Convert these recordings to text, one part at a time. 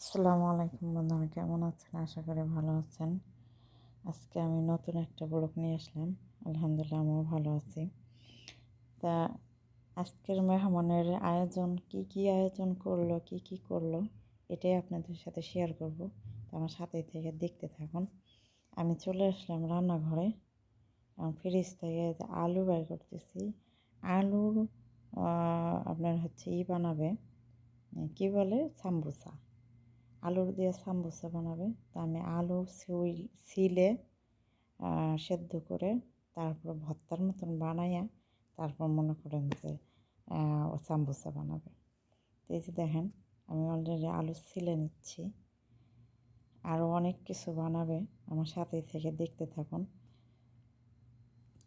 আসসালামু আলাইকুম বন্ধুরা, কেমন আছেন? আশা করি ভালো আছেন। আজকে আমি নতুন একটা ব্লগ নিয়ে আসলাম। আলহামদুলিল্লাহ আমিও ভালো আছি। তা আজকের মেহমানের আয়োজন, কি কি আয়োজন করল, কি কি করল, এটাই আপনাদের সাথে শেয়ার করব। তো আমার সাথে থেকে দেখতে থাকুন। আমি চলে আসলাম রান্নাঘরে। ফ্রিজ থেকে আলু বের করতেছি। আলুর আপনার হচ্ছে ই বানাবে, কি বলে? সাম্বুসা। আলুর দিয়ে সাম্বুসা বানাবে। তা আমি আলু সিলে সেদ্ধ করে তারপর ভর্তার মতন বানাইয়া তারপর মনে করেন যে সাম্বুসা বানাবে। তো এই যে দেখেন, আমি অলরেডি আলু সিলে নিচ্ছি। আরও অনেক কিছু বানাবে। আমার সাথেই থেকে দেখতে থাকুন।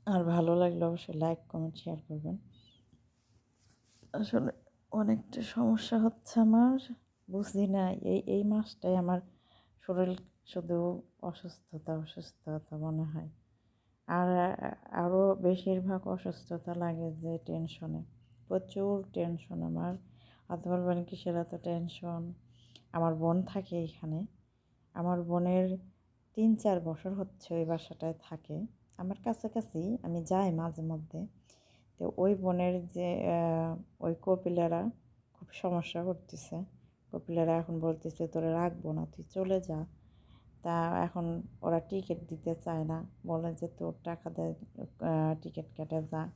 আর ভালো লাগলে অবশ্যই লাইক কমেন্ট শেয়ার করবেন। আসলে অনেকটা সমস্যা হচ্ছে আমার। বুঝি না, এই এই মাসটাই আমার শরীর শুধু অসুস্থতা অসুস্থতা মনে হয়। আর আরও বেশিরভাগ অসুস্থতা লাগে যে টেনশনে প্রচুর টেনশন আমার। অত বলবেন কিসের এত টেনশন আমার বোন থাকে এখানে। আমার বোনের তিন, চার বছর হচ্ছে ওই বাসাটায় থাকে। আমার কাছাকাছি, আমি যাই মাঝে মধ্যে। তো ওই বোনের যে ওই কপিলারা খুব সমস্যা করতেছে। কপিলারা এখন বলতেছে, তোরা রাখব না, তুই চলে যা। তা এখন ওরা টিকিট দিতে চায় না। বলে যে, তোর টাকা দেয় টিকিট কেটে যা।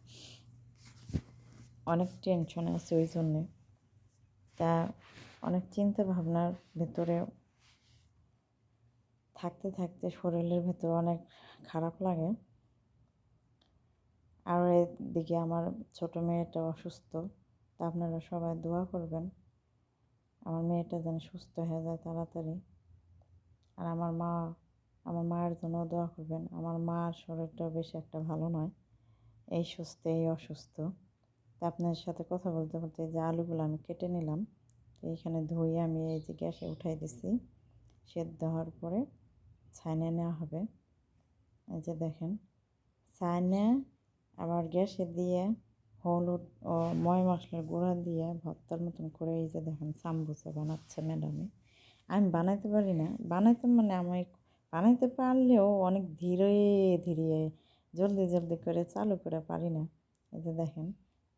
অনেক টেনশন আছে ওই জন্যে। তা অনেক চিন্তা ভাবনার ভেতরে থাকতে থাকতে শরীরের ভেতরে অনেক খারাপ লাগে। আর এদিকে আমার ছোট মেয়েটা অসুস্থ। তা আপনারা সবাই দোয়া করবেন। আমার মেয়েটা যেন সুস্থ হয়ে যায় তাড়াতাড়ি। আর আমার মা, আমার মায়ের জন্য দোয়া করবেন, আমার মার শরীরটাও বেশি একটা ভালো নয়। এই সুস্থ, এই অসুস্থ। তা আপনার সাথে কথা বলতে বলতে যে আলুগুলো আমি কেটে নিলাম, এইখানে ধুয়ে আমি এই যে গ্যাসে উঠাই দিছি, সেদ্ধ হওয়ার পরে ছাইনে নেওয়া হবে। এই যে দেখেন, ছাইনে আবার গ্যাসে দিয়ে হলুদ ও ময় মশলার গুঁড়া দিয়ে ভর্তার মতন করে এই যে দেখেন সাম্বুসা বানাচ্ছে ম্যাডামে। আমি বানাইতে পারি না। বানাইতে মানে আমি বানাইতে পারলেও অনেক ধীরে ধীরে জলদি জলদি করে চালু করে পারি না। এই যে দেখেন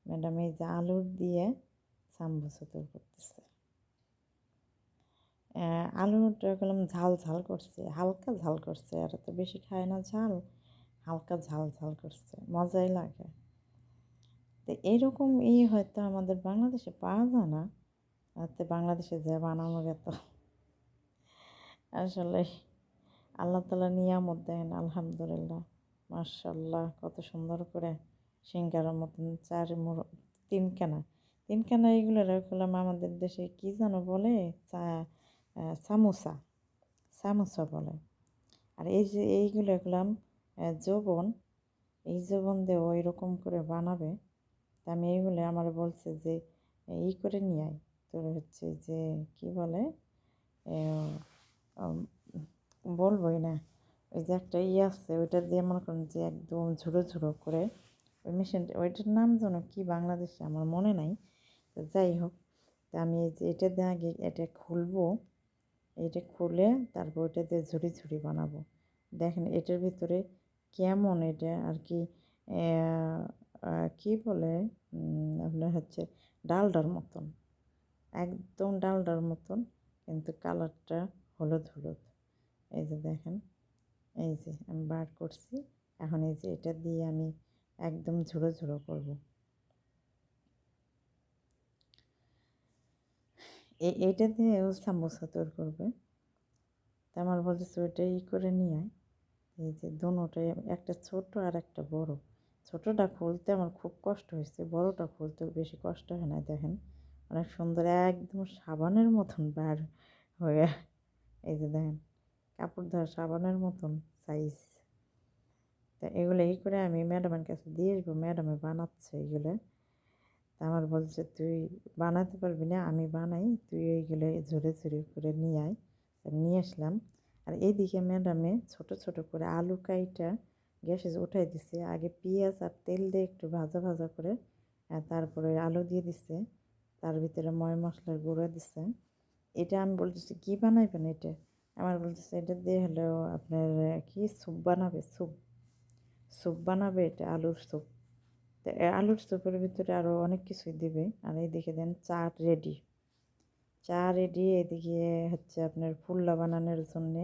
ম্যাডাম এই যে আলুর দিয়ে সাম্বুসা তৈরি করতেছে। আলুটা গেলাম ঝাল ঝাল করছে, হালকা ঝাল করছে, আর তো বেশি খায় না ঝাল, হালকা ঝাল ঝাল করছে, মজাই লাগে। তো এইরকম ই হয়তো আমাদের বাংলাদেশে পাওয়া যায় না। তাতে বাংলাদেশে যে বানানো যেত আসলে আল্লাহ তালা নিয়ামত দেন, আলহামদুলিল্লাহ। মার্শাল্লাহ কত সুন্দর করে সিঙ্গারের মতন চার তিনখানা। তিনখানা এইগুলো রাখলাম আমাদের দেশে কি যেন বলে? চা সামোসা। সামোসা বলে। আর এই যে এইগুলো রাখলাম যৌবন এই যৌবন দিয়ে ওই রকম করে বানাবে। তা আমি এইগুলো আমার বলছে যে ই করে নিয়ে আয়। তোর হচ্ছে যে, কি বলে? বলবোই না। ওই যে একটা ইয়ে আছে, ওইটা দিয়ে মনে করেন যে একদম ঝুড়ো ঝুড়ো করে ওই মেশিনটা ওইটার নাম যেন কি বাংলাদেশে আমার মনে নাই। তো যাই হোক, তা আমি এই যে এটা দিয়ে আগে এটা খুলবো, এটা খুলে তারপর ওইটা দিয়ে ঝুড়ি ঝুড়ি বানাবো। দেখেন এটার ভিতরে কেমন এটা আর কি কি বলে? আপনার হচ্ছে ডালডার মতন। একদম ডালডার মতন, কিন্তু কালারটা হলুদ হলুদ। এই যে দেখেন, এই যে আমি বার করছি। এখন এই যে এটা দিয়ে আমি একদম ঝুড়ো ঝুড়ো করব। এইটা দিয়ে ও সামোসা তৈরি করবে। তা আমার বলতেছে ওইটাই করে নিয়ে এই যে দুটাই একটা ছোট আর একটা বড়। ছোটোটা খুলতে আমার খুব কষ্ট হয়েছে, বড়টা খুলতে বেশি কষ্ট হয় না দেখেন। অনেক সুন্দর একদম সাবানের মতন বার হয়ে, এই যে দেখেন, কাপড় ধোয়া সাবানের মতন সাইজ তা এগুলো এই করে আমি ম্যাডামের কাছে দিয়ে আসব ম্যাডামে বানাচ্ছে এগুলো। তা আমার বলছে, তুই বানাতে পারবি না, আমি বানাই, তুই এইগুলো ঝরে ঝরে করে নিয়ে আয়। নিয়ে আসলাম। আর এইদিকে ম্যাডামে ছোট ছোট করে আলু কাইটা গ্যাসে উঠাই দিছে। আগে পেঁয়াজ আর তেল দিয়ে একটু ভাজা ভাজা করে তারপরে আলু দিয়ে দিছে। তার ভিতরে ময় মশলার গুঁড়ো দিছে। এটা আমি বলতেছি, কী বানাইবেন এটা? আমার বলতেছে, এটা দিয়ে হলো আপনার, কি স্যুপ বানাবে? স্যুপ? স্যুপ বানাবে এটা, আলুর স্যুপ। তো আলুর স্যুপের ভিতরে আরও অনেক কিছুই দিবে। আর এইদিকে দেন চা রেডি। চা রেডি, এদিকে হচ্ছে আপনার ফুল্লা বানানোর জন্যে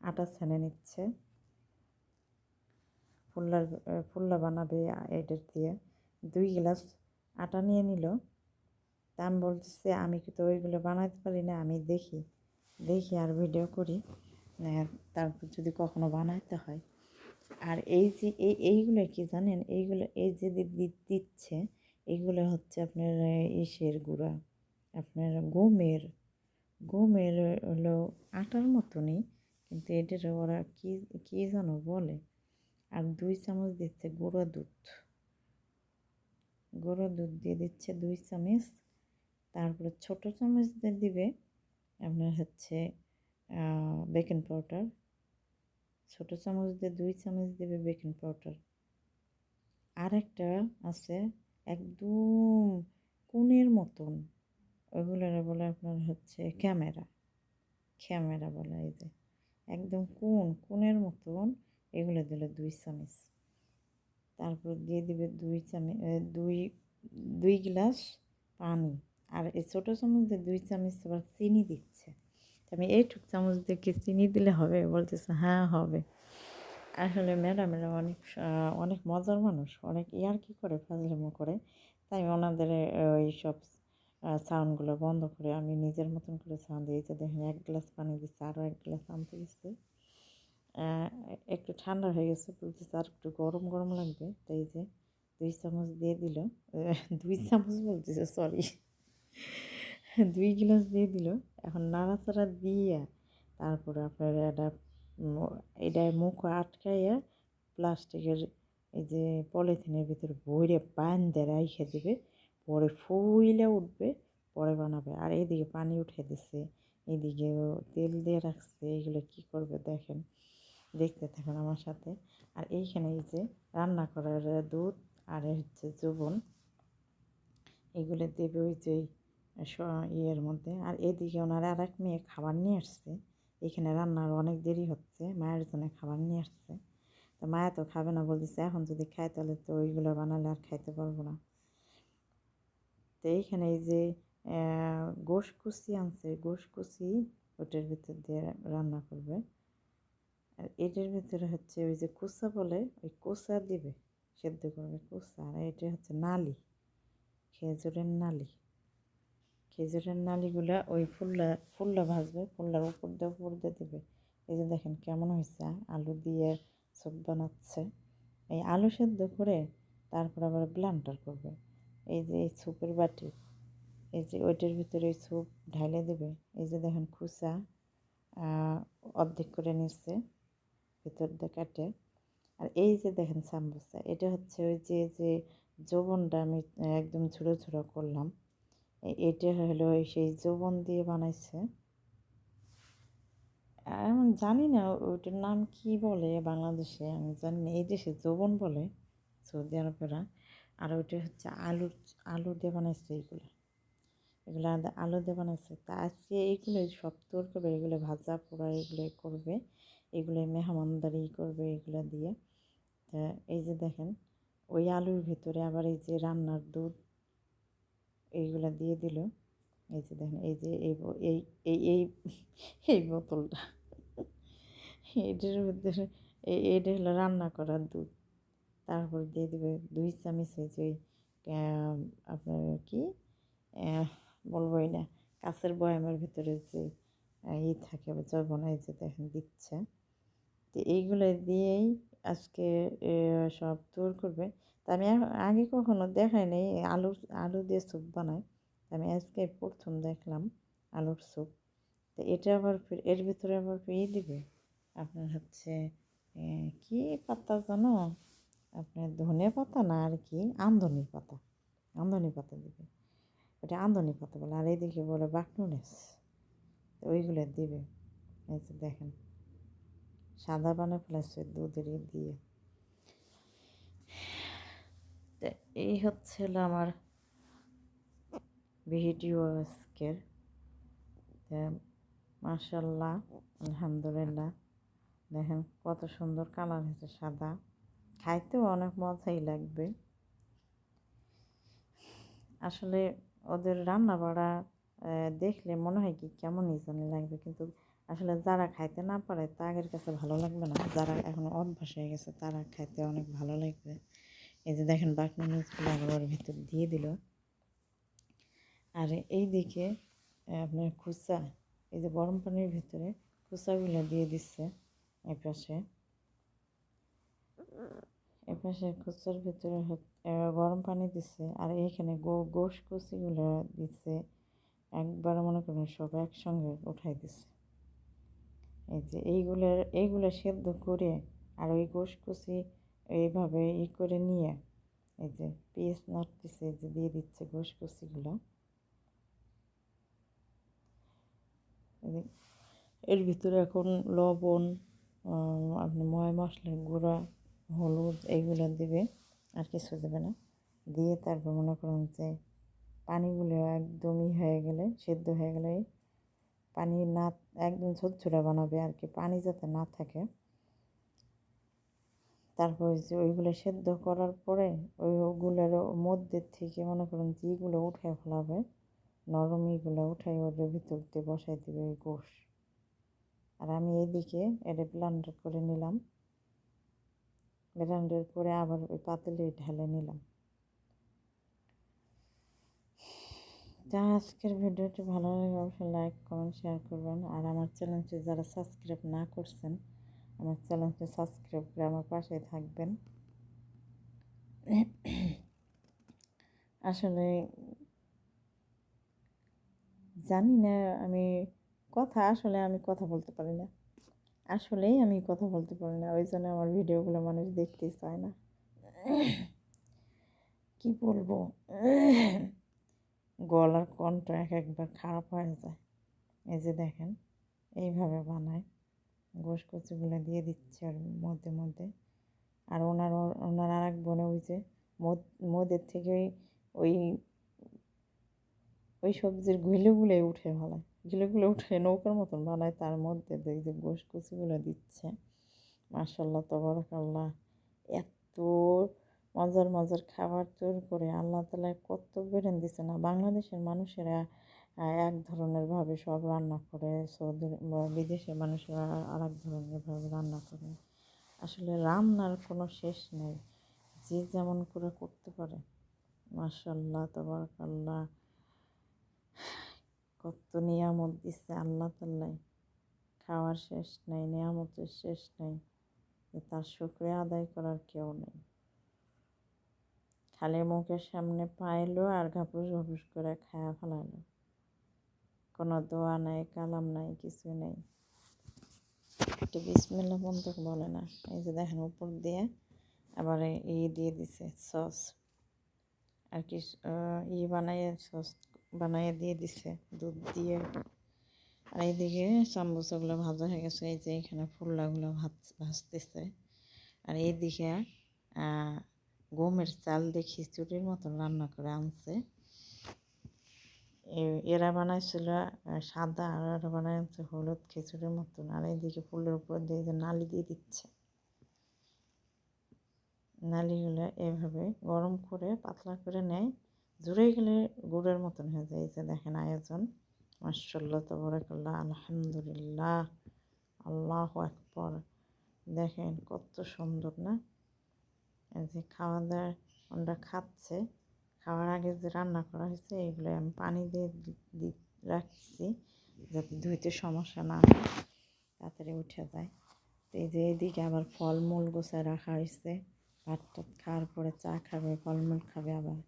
আটা ছেনে নিচ্ছে। ফুল্লার ফুল্লা বানাবে এটার দিয়ে। দুই গ্লাস আটা নিয়ে নিল। তা আমি বলতেছে, আমি কি তো ওইগুলো বানাতে পারি না, আমি দেখি। দেখি আর ভিডিও করি। তারপর যদি কখনো বানাইতে হয়। আর এই যে, এই, এইগুলো কি জানেন? এইগুলো, এই যে দিচ্ছে এইগুলো হচ্ছে আপনার ইসের গুঁড়া। আপনার গমের গমের হলো আটার মতনই, কিন্তু এটার ওরা কি কি যেন বলে? আর দুই চামচ দিচ্ছে গুঁড়ো দুধ। গুঁড়ো দুধ দিয়ে দিচ্ছে দুই চামচ। তারপরে ছোট চামচ দিয়ে দিবে আপনার হচ্ছে বেকিং পাউডার ছোট চামচ দিয়ে দুই চামচ দেবে বেকিং পাউডার আর একটা আছে একদম কোণের মতন। ওইগুলোর বলে আপনার হচ্ছে ক্যামেরা ক্যামেরা বলে এই যে। একদম কোন কোণের মতন। এগুলো দিল দুই চামচ। তারপর দিয়ে দিবে দুই চামচ দুই দুই গ্লাস পানি। আর এই ছোটো চামচ দিয়ে দুই চামচ আবার চিনি দিচ্ছে। আমি এইটুক চামচ দিয়ে চিনি দিলে হবে? বলতেছে হ্যাঁ হবে। আসলে ম্যাডামেরা অনেক অনেক মজার মানুষ। অনেক ইয়ার কি করে ফাজলামো করে। তাই ওনাদের ওই সব সাউন্ডগুলো বন্ধ করে আমি নিজের মতন করে সাউন্ড দিয়েছি। দেখেন এক গ্লাস পানি দিচ্ছে আরও এক গ্লাস আনতে আহ, একটু ঠান্ডা হয়ে গেছে বলতেছে আর একটু গরম গরম লাগবে। তাই যে দুই চামচ দিয়ে দিল। দুই চামচ বলতেছে সরি দুই গ্লাস দিয়ে দিল। এখন নাড়াচাড়া দিয়ে তারপরে আপনার এটা এটায় মুখ আটকাইয়া প্লাস্টিকের এই যে পলিথিনের ভিতরে বইরে বান্ধে রাইখে দেবে পরে ফুইলে উঠবে পরে বানাবে। আর এইদিকে পানি উঠে দিছে এদিকে তেল দিয়ে রাখছে। এগুলো কি করবে দেখেন। দেখতে থাকুন আমার সাথে। আর এইখানে এই যে রান্না করার দুধ আর হচ্ছে জবন। এগুলো দেবে ওই যে ইয়ের মধ্যে। আর এদিকে ওনার আর এক মেয়ে খাবার নিয়ে আসছে। এখানে রান্নার অনেক দেরি হচ্ছে, মায়ের জন্য খাবার নিয়ে আসছে। তো মায়া তো খাবে না বলতেছে, এখন যদি খায় তাহলে তো ওইগুলো বানালে আর খাইতে পারব না। তো এইখানে এই যে গোশ কুচি আনছে। গোশ কুচি ওটার ভিতর দিয়ে রান্না করবে। আর এটার ভিতরে হচ্ছে ওই যে কুচা বলে, ওই কুচা দিবে, সেদ্ধ করবে কুচা আর এটা হচ্ছে নালি, খেজুরের নালি। খেজুরের নালিগুলা ওই ফুল্লা ফুল্লা ভাজবে, ফুল্লার উপর দিয়ে উপর দিয়ে দেবে। এই যে দেখেন কেমন হয়েছে, আলু দিয়ে স্যুপ বানাচ্ছে। এই আলু সেদ্ধ করে তারপর আবার ব্লান্টার করবে। এই যে এই স্যুপের বাটি, এই যে ওইটার ভিতরে ওই স্যুপ ঢাইলে দেবে। এই যে দেখেন খুসা অর্ধেক করে নিচ্ছে। ভিতর দিয়ে কাটে। আর এই যে দেখেন সাম্বুসা, এটা হচ্ছে ওই যে যে যৌবনটা আমি একদম ঝুড়ো ঝুড়ো করলাম। এটা হলো সেই যৌবন দিয়ে বানাইছে। আমি জানি না ওইটার নাম কি বলে বাংলাদেশে, আমি জানি না, এই দেশে যৌবন বলে সৌদি আরবেরা, আর ওইটা হচ্ছে আলু আলু দিয়ে বানাইছে এইগুলো এগুলো আলু দিয়ে বানাইছে। তা আজকে এইগুলো সব তোর করবে এগুলো ভাজা পোড়া এগুলো করবে। এগুলো মেহমানদারি করবে এগুলো দিয়ে। তা এই যে দেখেন, ওই আলুর ভিতরে আবার এই যে রান্নার দুধ এইগুলো দিয়ে দিল। এই যে দেখেন, এই যে এই এই এই এই বোতলটা, এটার এই এইটা হলো রান্না করার দুধ। তারপর দিয়ে দেবে দুই চামচ এই যে আপনার কি বলবোই না, কাঁচের বয়ামের ভিতরে যে ই থাকে জবন এই যে দেখেন দিচ্ছে। তো এইগুলো দিয়েই আজকে সব তোর করবে। তা আমি আগে কখনো দেখাই নাই, আলুর, আলু দিয়ে স্যুপ বানাই। আমি আজকে প্রথম দেখলাম আলুর স্যুপ তো এটা আবার এর ভিতরে আবার ফির ই দিবে? আপনার হচ্ছে কি পাতা জানো আপনার ধনে পাতা না আর কি আমদনি পাতা। আমদনি পাতা দিবে। ওটা আমদনি পাতা বলে, আর এইদিকে বলে বাকনুনেস। তো ওইগুলো দিবে। এই দেখেন। সাদা বানা ফেলেছে দুধের দিয়ে। এই হচ্ছে আমার ভিডিও আজকের। মাশাল্লাহ আলহামদুলিল্লাহ। দেখেন কত সুন্দর কালার হয়েছে সাদা। খাইতেও অনেক মজাই লাগবে। আসলে ওদের রান্না বাড়া দেখলে মনে হয় কি কেমনই জানি লাগবে, কিন্তু আসলে যারা খাইতে না পারে, তাদের কাছে ভালো লাগবে না। যারা এখন অভ্যাস হয়ে গেছে, তারা খাইতে অনেক ভালো লাগবে। এই যে দেখেন বাকি মিচগুলো আবার ভিতর দিয়ে দিল। আর এই দিকে আপনার খুচা এই যে গরম পানির ভিতরে খুচাগুলো দিয়ে দিচ্ছে এই পাশে। এ পাশে খুচার ভিতরে গরম পানি দিচ্ছে। আর এইখানে গো, গোশ কুচিগুলো দিচ্ছে। একবার মনে করেন সব একসঙ্গে উঠাই দিচ্ছে। এই যে এইগুলোর এইগুলো সেদ্ধ করে আর ওই গোশ কুচি এইভাবে ই করে নিয়ে এই যে পিস নাড়তেছে যে দিয়ে দিচ্ছে গোশ কুচিগুলো এর ভিতরে এখন লবণ আপনি ময় মশলার গুঁড়া, হলুদ এইগুলো দেবে, আর কিছু দেবে না। দিয়ে তারপর মনে করুন যে পানিগুলো একদমই হয়ে গেলে, সেদ্ধ হয়ে গেলে পানি না একদম ঝোরঝোরা বানাবে আর কি, পানি যাতে না থাকে। তারপরে যে ওইগুলো সেদ্ধ করার পরে ওই ওগুলোর মধ্যে থেকে মনে করুন যেগুলো উঠে ফেলাবে, নরম ইগুলো উঠাই ওর ভিতর দিয়ে বসাই দেবে ওই গোশ। আর আমি এইদিকে এটা ব্লান্ডার করে নিলাম। ব্লান্ডার করে আবার ওই পাতলে ঢেলে নিলাম। যা আজকের ভিডিওটি ভালো লাগে অবশ্যই লাইক কমেন্ট শেয়ার করবেন। আর আমার চ্যানেলটি যারা সাবস্ক্রাইব না করছেন, আমার চ্যানেলটি সাবস্ক্রাইব করে আমার পাশে থাকবেন। আসলে জানি না আমি কথা, আসলে আমি কথা বলতে পারি না। আসলেই আমি কথা বলতে পারি না, ওই জন্য আমার ভিডিওগুলো মানুষ দেখতে চায় না। কি বলব? গলার কণ্ঠ এক একবার খারাপ হয়ে যায়। এই যে দেখেন, এইভাবে বানায়। গোশ কচুগুলো দিয়ে দিচ্ছে আর মধ্যে মধ্যে। আর ওনার ওনার আর এক বোনে ওই যে মদ, মদের থেকে ওই ওই সবজির ঘিলেগুলো উঠে ভালায় ঘিলেগুলো উঠে নৌকার মতন বানায় তার মধ্যে দেখ যে গোশ কচুগুলো দিচ্ছে। মার্শাল্লাহ তবরকাল্লাহ। এত মজার মজার খাবার তৈরি করে আল্লাহ তালা কত বেরেন দিছে না বাংলাদেশের মানুষেরা এক ধরনের ভাবে সব রান্না করে, সৌদি বিদেশের মানুষেরা আর এক ধরনের ভাবে রান্না করে। আসলে রান্নার কোনো শেষ নেই। যে যেমন করে করতে পারে। মার্শাল্লাহ তবরকাল্লাহ। কত নিয়ামত দিচ্ছে আল্লাহ তাল্লাই খাওয়ার শেষ নেই, নিয়ামতের শেষ নেই। তার শুক্রিয়া আদায় করার কেউ নেই। খালি মুখের সামনে পাইলো আর ঘাপুস ঘাপুস করে খায়া ফেলাইলো। কোনো দোয়া নাই, কালাম নাই কিছু নেই। একটু বিসমিল্লা বন্ধ বলে না। এই যে দেখেন উপর দিয়ে আবার ই দিয়ে দিছে, সস। আর কি ই বানাইয়ে, সস বানাইয়ে দিয়ে দিছে, দুধ দিয়ে। আর এইদিকে সাম্বুসাগুলো ভাজা হয়ে গেছে, এই যে এখানে ফুল্লাগুলো ভাজ, ভাজতেছে। আর এইদিকে গমের চাল দিয়ে খিচুড়ির মতন রান্না করে আনছে। এরা বানাইছিল সাদা আর এরা বানাইছে হলুদ খিচুড়ির মতন। আর এইদিকে ফুলের উপর দিয়ে নালি দিয়ে দিচ্ছে। নালিগুলো এভাবে গরম করে, পাতলা করে নেয়। জুড়ে গেলে গুড়ের মতন হয়ে যায়। এই যে দেখেন আয়োজন। মাসাল্লাহ তবরাকাল্লাহ আলহামদুলিল্লাহ। আল্লাহ একবার দেখেন কত সুন্দর না? যে খাওয়া দাওয়া আমরা খাচ্ছে, খাওয়ার আগে যে রান্না করা হয়েছে এগুলো আমি পানি দিয়ে রাখছি যাতে ধুইতে সমস্যা না হয়, তাড়াতাড়ি উঠে যায়। তো এই যে এইদিকে আবার ফলমূল গোছায় রাখা হয়েছে, ভাত টাত খাওয়ার পরে চা খাবে, ফলমূল খাবে আবার।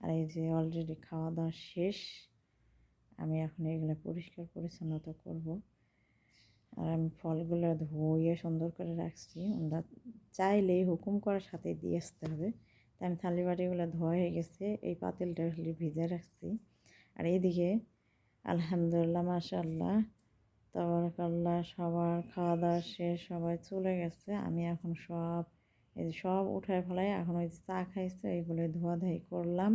আর এই যে অলরেডি খাওয়া দাওয়া শেষ, আমি এখন এগুলো পরিষ্কার পরিচ্ছন্নতা করব। আর আমি ফলগুলো ধুয়ে সুন্দর করে রাখছি। ওরা চাইলেই হুকুম করার সাথে দিয়ে আসতে হবে। তাই আমি থালি বাটিগুলো ধোয়া হয়ে গেছে, এই পাতিলটা খালি ভিজে রাখছি। আর এইদিকে আলহামদুলিল্লাহ মাশাল্লাহ তবরকাল্লাহ, সবার খাওয়া দাওয়া শেষ, সবাই চলে গেছে। আমি এখন সব, এই সব উঠায় ফেলাই এখন ওই চা খাইছে এইগুলো ধোয়াধাই করলাম।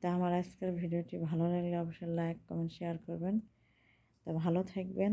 তা আমার আজকের ভিডিওটি ভালো লাগলে অবশ্যই লাইক, কমেন্ট, শেয়ার করবেন। তা ভালো থাকবেন।